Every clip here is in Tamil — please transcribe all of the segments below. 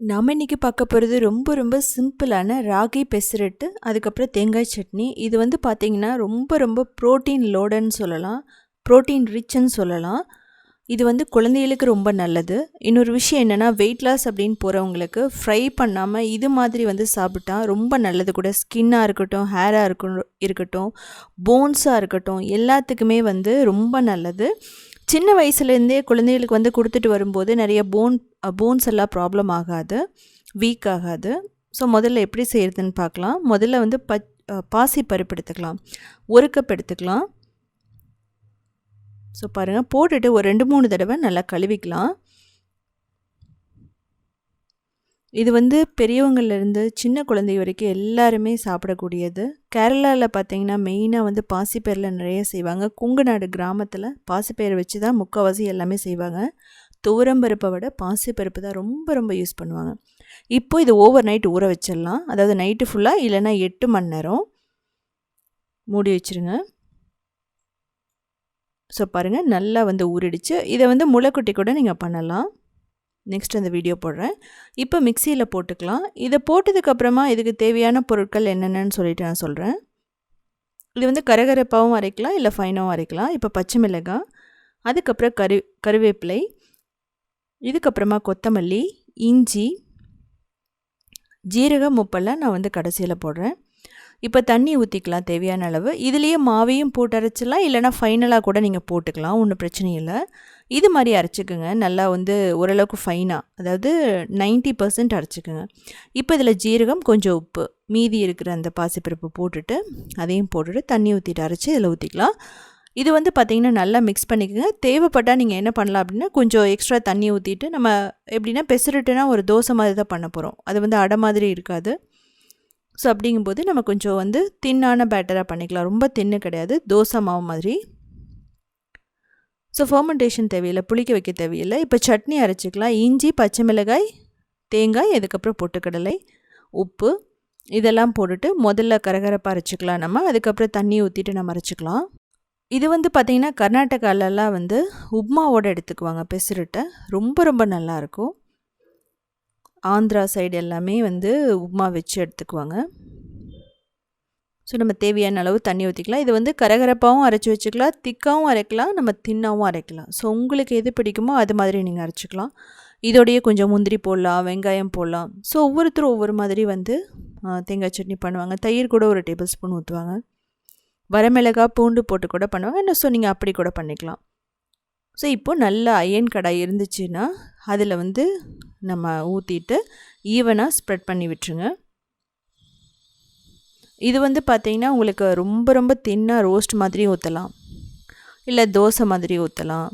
நாம் இன்றைக்கி பார்க்க போகிறது ரொம்ப ரொம்ப சிம்பிளான ராகி பெசரட்டு அதுக்கப்புறம் தேங்காய் சட்னி. இது வந்து பார்த்திங்கன்னா ரொம்ப ரொம்ப ப்ரோட்டீன் லோடுன்னு சொல்லலாம். ப்ரோட்டீன் ரிச்சுன்னு சொல்லலாம். இது வந்து குழந்தைகளுக்கு ரொம்ப நல்லது. இன்னொரு விஷயம் என்னென்னா வெயிட் லாஸ் அப்படின்னு போகிறவங்களுக்கு ஃப்ரை பண்ணாமல் இது மாதிரி வந்து சாப்பிட்டா ரொம்ப நல்லது கூட. ஸ்கின்னாக இருக்கட்டும் ஹேராக இருக்கட்டும் இருக்கட்டும் போன்ஸாக இருக்கட்டும் எல்லாத்துக்குமே வந்து ரொம்ப நல்லது. சின்ன வயசுலேருந்தே குழந்தைகளுக்கு வந்து கொடுத்துட்டு வரும்போது நிறைய போன் போன்ஸ் எல்லாம் ப்ராப்ளம் ஆகாது வீக் ஆகாது. ஸோ முதல்ல எப்படி செய்கிறதுன்னு பார்க்கலாம். முதல்ல வந்து பச் பாசி பருப்பு எடுத்துக்கலாம் ஒரு கப் எடுத்துக்கலாம். ஸோ பாருங்கள் போட்டுட்டு ஒரு ரெண்டு மூணு தடவை நல்லா கழுவிக்கலாம். இது வந்து பெரியவங்கள்லேருந்து சின்ன குழந்தை வரைக்கும் எல்லாருமே சாப்பிடக்கூடியது. கேரளாவில் பார்த்தீங்கன்னா மெயினாக வந்து பாசிப்பயிரில் நிறைய செய்வாங்க. குங்குநாடு கிராமத்தில் பாசிப்பயிரை வச்சு தான் முக்கால்வாசி எல்லாமே செய்வாங்க. துவரம்பருப்பை விட பாசிப்பருப்பு தான் ரொம்ப ரொம்ப யூஸ் பண்ணுவாங்க. இப்போ இது ஓவர் நைட் ஊற வச்சிடலாம். அதாவது நைட்டு ஃபுல்லாக இல்லைன்னா எட்டு மணி நேரம் மூடி வச்சுருங்க. ஸோ பாருங்கள் நல்லா வந்து ஊறிடுச்சு. இதை வந்து முளைக்குட்டி கூட நீங்கள் பண்ணலாம். நெக்ஸ்ட் அந்த வீடியோ போடுறேன். இப்போ மிக்சியில் போட்டுக்கலாம். இதை போட்டதுக்கப்புறமா இதுக்கு தேவையான பொருட்கள் என்னென்னு சொல்லிட்டு நான் சொல்கிறேன் இது வந்து கரகரப்பாகவும் அரைக்கலாம் இல்லை ஃபைனாகவும் அரைக்கலாம். இப்போ பச்சை மிளகாய் அதுக்கப்புறம் கரு கருவேப்பிலை இதுக்கப்புறமா கொத்தமல்லி இஞ்சி ஜீரகம் முப்பெல்லாம் நான் வந்து கடைசியில் போடுறேன். இப்போ தண்ணி ஊற்றிக்கலாம் தேவையான அளவு. இதுலேயே மாவையும் போட்டு அரைச்சிடலாம். இல்லைனா ஃபைனலாக கூட நீங்கள் போட்டுக்கலாம். ஒன்றும் பிரச்சனை இல்லை. இது மாதிரி அரைச்சிக்கோங்க. நல்லா வந்து ஓரளவுக்கு ஃபைனாக அதாவது நைன்ட்டி பர்சன்ட் அரைச்சிக்கோங்க. இப்போ இதில் ஜீரகம் கொஞ்சம் உப்பு. மீதி இருக்கிற அந்த பாசிப்பருப்பு போட்டுட்டு அதையும் போட்டுட்டு தண்ணி ஊற்றிட்டு அரைச்சி இதில் ஊற்றிக்கலாம் இது வந்து பார்த்திங்கன்னா நல்லா மிக்ஸ் பண்ணிக்கோங்க. தேவைப்பட்டால் நீங்கள் என்ன பண்ணலாம் அப்படின்னா கொஞ்சம் எக்ஸ்ட்ரா தண்ணி ஊற்றிட்டு நம்ம எப்படின்னா பெசரிட்டுனா ஒரு தோசை மாதிரி தான் பண்ண போகிறோம் அது வந்து அடை மாதிரி இருக்காது. ஸோ அப்படிங்கும்போது நம்ம கொஞ்சம் வந்து தின்னான பேட்டராக பண்ணிக்கலாம். ரொம்ப தின்னு கிடையாது. தோசை மாவு மாதிரி. ஸோ ஃபர்மெண்டேஷன் தேவையில்லை புளிக்க வைக்க தேவையில்லை. இப்போ சட்னி அரைச்சிக்கலாம். இஞ்சி பச்சை மிளகாய் தேங்காய் அதுக்கப்புறம் பொட்டுக்கடலை உப்பு இதெல்லாம் போட்டுட்டு முதல்ல கரகரப்பாக அரைச்சிக்கலாம் நம்ம. அதுக்கப்புறம் தண்ணி ஊற்றிட்டு நம்ம அரைச்சிக்கலாம். இது வந்து பார்த்திங்கன்னா கர்நாடகாலலாம் வந்து உப்மாவோடு எடுத்துக்குவாங்க பெசுருட்டை. ரொம்ப ரொம்ப நல்லாயிருக்கும் ஆந்திரா சைடு எல்லாமே வந்து உப்மா வச்சு எடுத்துக்குவாங்க. ஸோ நம்ம தேவையான அளவு தண்ணி ஊற்றிக்கலாம் இது வந்து கரகரப்பாகவும் அரைச்சி வச்சுக்கலாம். திக்காகவும் அரைக்கலாம். நம்ம தின்னாகவும் அரைக்கலாம். ஸோ உங்களுக்கு எது பிடிக்குமோ அது மாதிரி நீங்கள் அரைச்சிக்கலாம். இதோடையே கொஞ்சம் முந்திரி போடலாம் வெங்காயம் போடலாம். ஸோ ஒவ்வொருத்தரும் ஒவ்வொரு மாதிரி வந்து தேங்காய் சட்னி பண்ணுவாங்க. தயிர் கூட ஒரு டேபிள் ஸ்பூன் ஊற்றுவாங்க வரமிளகாய் பூண்டு போட்டு கூட பண்ணுவாங்க. என்ன ஸோ நீங்கள் அப்படி கூட பண்ணிக்கலாம். ஸோ இப்போது நல்ல அயன் கடாய் இருந்துச்சுன்னா அதில் வந்து நம்ம ஊற்றிட்டு ஈவனாக ஸ்ப்ரெட் பண்ணி விட்டுருங்க. இது வந்து பார்த்திங்கன்னா உங்களுக்கு ரொம்ப ரொம்ப தின்னாக ரோஸ்ட் மாதிரி ஊற்றலாம் இல்லை தோசை மாதிரி ஊற்றலாம்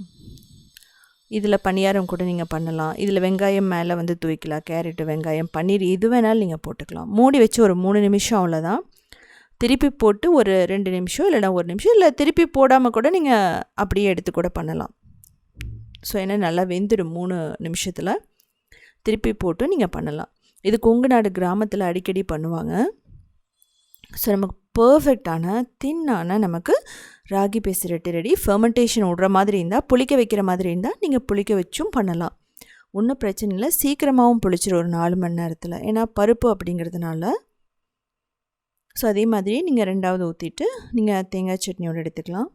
இதில் பணியாரம் கூட நீங்கள் பண்ணலாம். இதில் வெங்காயம் மேலே வந்து தூக்கிக்கலாம் கேரட்டு வெங்காயம் பன்னீர் எது வேணாலும் நீங்கள் போட்டுக்கலாம். மூடி வச்சு ஒரு மூணு நிமிஷம் அவ்வளோதான் திருப்பி போட்டு ஒரு ரெண்டு நிமிஷம் இல்லைனா ஒரு நிமிஷம். இல்லை திருப்பி போடாமல் கூட நீங்கள் அப்படியே எடுத்து கூட பண்ணலாம். ஸோ ஏன்னா நல்லா வெந்துடும் மூணு நிமிஷத்தில். திருப்பி போட்டு நீங்கள் பண்ணலாம். இது கொங்கு நாடு கிராமத்தில் அடிக்கடி பண்ணுவாங்க. ஸோ நமக்கு பர்ஃபெக்டான தின்னான நமக்கு ராகி பேசுகிறட்டு ரெடி ஃபெர்மெண்டேஷன் விடுற மாதிரி இருந்தால் புளிக்க வைக்கிற மாதிரி இருந்தால் நீங்கள் புளிக்க வச்சும் பண்ணலாம். ஒன்றும் பிரச்சனை இல்லை. சீக்கிரமாகவும் புளிச்சிடும் ஒரு நாலு மணி நேரத்தில். ஏன்னா பருப்பு அப்படிங்கிறதுனால. ஸோ அதே மாதிரி நீங்கள் ரெண்டாவது ஊற்றிட்டு நீங்கள் தேங்காய் சட்னியோடு எடுத்துக்கலாம்.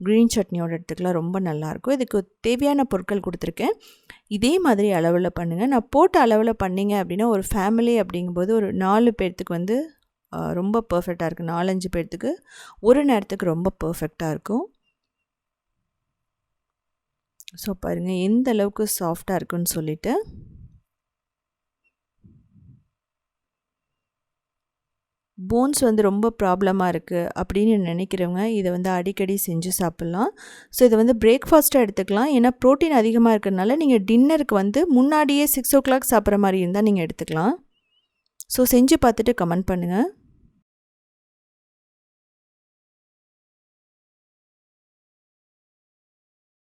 க்ரீன் சட்னியோடு எடுத்துக்கலாம் ரொம்ப நல்லாயிருக்கும் இதுக்கு தேவையான பொருட்கள் கொடுத்துருக்கேன். இதே மாதிரி அளவில் பண்ணுங்கள் நான் போட்ட அளவில் பண்ணிங்க அப்படின்னா ஒரு ஃபேமிலி அப்படிங்கும்போது ஒரு நாலு பேர்த்துக்கு வந்து ரொம்ப பர்ஃபெக்டாக இருக்குது நாலஞ்சு பேர்த்துக்கு ஒரு நேரத்துக்கு ரொம்ப பர்ஃபெக்டாக இருக்கும். ஸோ பாருங்கள் எந்த அளவுக்கு சாஃப்டாக இருக்குன்னு சொல்லிவிட்டு போன்ஸ் வந்து ரொம்ப ப்ராப்ளமாக இருக்குது அப்படின்னு நினைக்கிறவங்க இதை வந்து அடிக்கடி செஞ்சு சாப்பிட்லாம். ஸோ இதை வந்து பிரேக்ஃபாஸ்ட்டாக எடுத்துக்கலாம். ஏன்னா ப்ரோட்டீன் அதிகமாக இருக்கிறதுனால நீங்கள் டின்னருக்கு வந்து முன்னாடியே சிக்ஸ் ஓ கிளாக் சாப்பிட்ற மாதிரி இருந்தால் நீங்கள் எடுத்துக்கலாம். ஸோ செஞ்சு பார்த்துட்டு கமெண்ட் பண்ணுங்கள்